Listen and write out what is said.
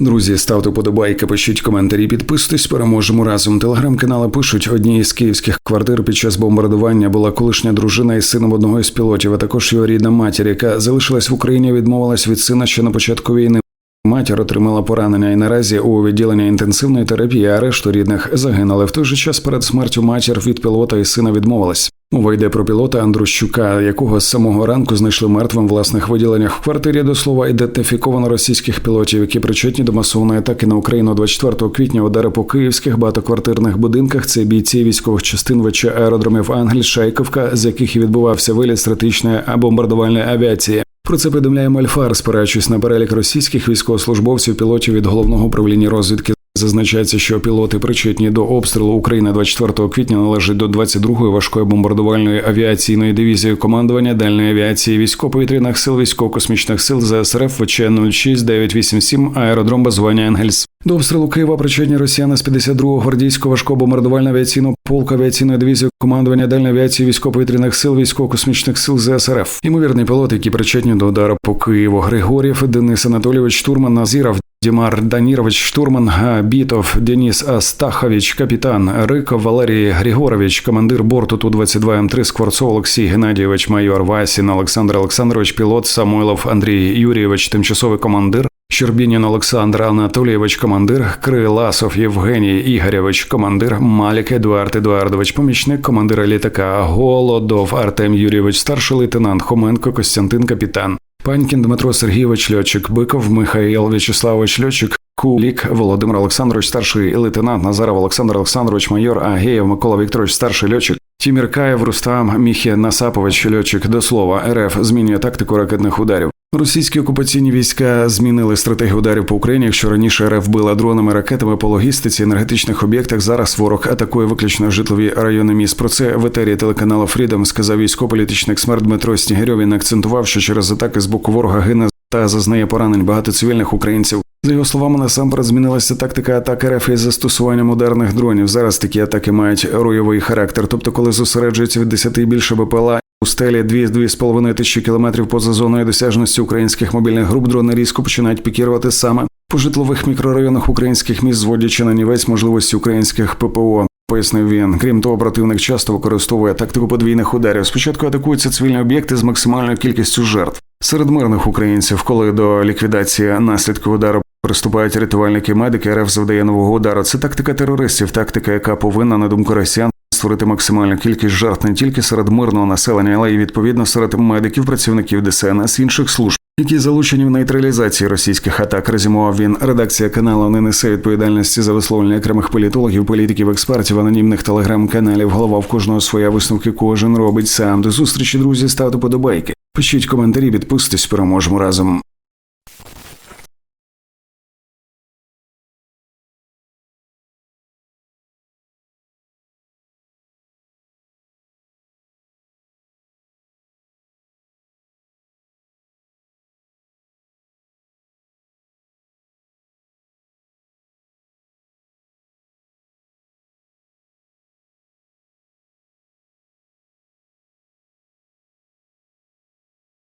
Друзі, ставте подобайки, пишіть коментарі, підписуйтесь, переможемо разом. Телеграм-канали пишуть, одній із київських квартир під час бомбардування була колишня дружина із сином одного із пілотів, а також його рідна матір, яка залишилась в Україні, відмовилась від сина ще на початку війни. Матір отримала поранення і наразі у відділенні інтенсивної терапії а решту рідних загинули. В той же час перед смертю матір від пілота і сина відмовилась. Мова йде про пілота Андрущука, якого з самого ранку знайшли мертвим в власних виділеннях в квартирі до слова ідентифіковано російських пілотів, які причетні до масової атаки на Україну 24 квітня. Удари по київських багатоквартирних будинках. Це бійці військових частин ВЧ аеродромів Ангель, Шайковка, з яких і відбувався виліт стратегічної бомбардувальної авіації. Про це повідомляє Мальфар, спираючись на перелік російських військовослужбовців, пілотів від головного управління розвідки. Зазначається, що пілоти причетні до обстрілу України 24 квітня належать до 22-ї важкої бомбардувальної авіаційної дивізії командування дальної авіації військово-повітряних сил військово-космічних сил ЗСРФ ВЧ 06987 аеродром базування Енгельс. До обстрілу Києва причетні росіяни з 52-го гвардійського важкого бомбардувального авіаційного полку авіаційної дивізії командування дальної авіації військово-повітряних сил військово-космічних сил ЗСРФ. Ймовірний пілот, які причетні до удару по Києву. Григорєв Денис Анатолійович Штурман Назіров. Дімар Данірович Штурман, Габітов, Деніс Астахович, капітан Риков Валерій Григорович, командир борту ту 22 М3 Скворцов Олексій Геннадійович, майор Васін, Олександр Олександрович, пілот Самойлов Андрій Юрійович, тимчасовий командир. Щербінін Олександр Анатолійович, командир, Криласов Євгеній Ігорєвич, командир, Малік Едуард Едуардович, помічник командира літака, Голодов Артем Юрійович, старший лейтенант Хоменко Костянтин, капітан. Панькін Дмитро Сергійович Льотчик, Биков Михаїл В'ячеславович Льотчик, Кулік Володимир Олександрович, старший лейтенант Назаров Олександр Олександрович, майор Агеєв Микола Вікторович, старший льотчик. Тімір Каєв, Рустам Міхє Насапович, льотчик до слова, РФ змінює тактику ракетних ударів. Російські окупаційні війська змінили стратегію ударів по Україні. Якщо раніше РФ била дронами ракетами по логістиці, енергетичних об'єктах, зараз ворог атакує виключно житлові райони міст. Про це в етері телеканалу Фрідом сказав військово-політичний експерт Дмитро Снігирьов. Він акцентував, що через атаки з боку ворога гине та зазнає поранень багато цивільних українців. За його словами, насамперед змінилася тактика атаки РФ із застосуванням ударних дронів. Зараз такі атаки мають ройовий характер, тобто, коли зосереджується від 10 і більше БПЛА. У стелі 2-2,5 тисячі кілометрів поза зоною досяжності українських мобільних груп дрони різко починають пікірувати саме по житлових мікрорайонах українських міст, зводячи на нівець можливості українських ППО. Пояснив він. Крім того, противник часто використовує тактику подвійних ударів. Спочатку атакуються цивільні об'єкти з максимальною кількістю жертв серед мирних українців, коли до ліквідації наслідків удару приступають рятувальники, медики РФ завдає нового удару. Це тактика терористів, тактика, яка повинна на думку росіян створити максимальну кількість жертв не тільки серед мирного населення, але й відповідно серед медиків, працівників ДСНС інших служб. Які залучені в нейтралізації російських атак, резюмував він. Редакція каналу не несе відповідальності за висловлення окремих політологів, політиків, експертів, анонімних телеграм-каналів. Голова в кожного своя висновки кожен робить сам. До зустрічі, друзі, ставте подобайки. Пишіть коментарі, підписуйтесь, переможемо разом.